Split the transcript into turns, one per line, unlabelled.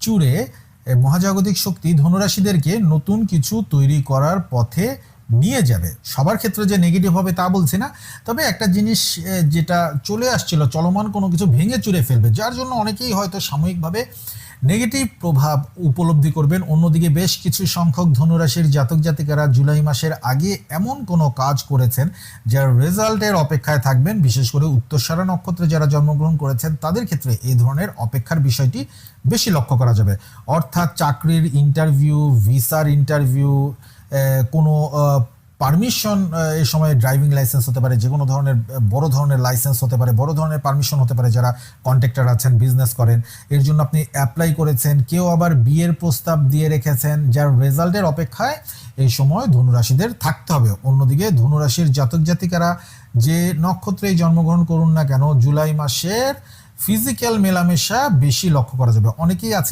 চুড়ে মহাজাগতিক শক্তি ধনুরাশিদেরকে নতুন কিছু তৈরি করার পথে নিয়ে যাবে। সবার ক্ষেত্রে যে নেগেটিভ হবে তা বলছি না। তবে একটা জিনিস যেটা চলে আসছিল, চলমান কোনো কিছু ভেঙে চুরে ফেলবে, যার জন্য অনেকেই হয়তো সাময়িকভাবে নেগেটিভ প্রভাব উপলব্ধি করবেন। অন্যদিকে বেশ কিছু সংখ্যক ধনুরাশির জাতক জাতিকারা জুলাই মাসের আগে এমন কোনো কাজ করেছেন যার রেজাল্টের অপেক্ষায় থাকবেন। বিশেষ করে উত্তরসারা নক্ষত্রে যারা জন্মগ্রহণ করেছেন, তাদের ক্ষেত্রে এই ধরনের অপেক্ষার বিষয়টি বেশি লক্ষ্য করা যাবে। অর্থাৎ চাকরির ইন্টারভিউ ভিসার ইন্টারভিউ কোনো পারমিশন এই সময় ড্রাইভিং লাইসেন্স হতে পারে যে কোনো ধরনের, বড় ধরনের লাইসেন্স হতে পারে, বড় ধরনের পারমিশন হতে পারে যারা কন্ট্রাক্টর আছেন বিজনেস করেন, এর জন্য আপনি অ্যাপ্লাই করেছেন, কেউ আবার বিয়ের প্রস্তাব দিয়ে রেখেছেন, যার রেজাল্টের অপেক্ষায় এই সময় ধনুরাশিদের থাকতে হবে। অন্যদিকে ধনুরাশির জাতক জাতিকারা যে নক্ষত্রেই জন্মগ্রহণ করুন না কেন, জুলাই মাসের ফিজিক্যাল মেলামেশা বেশি লক্ষ্য করা যাবে। অনেকেই আছে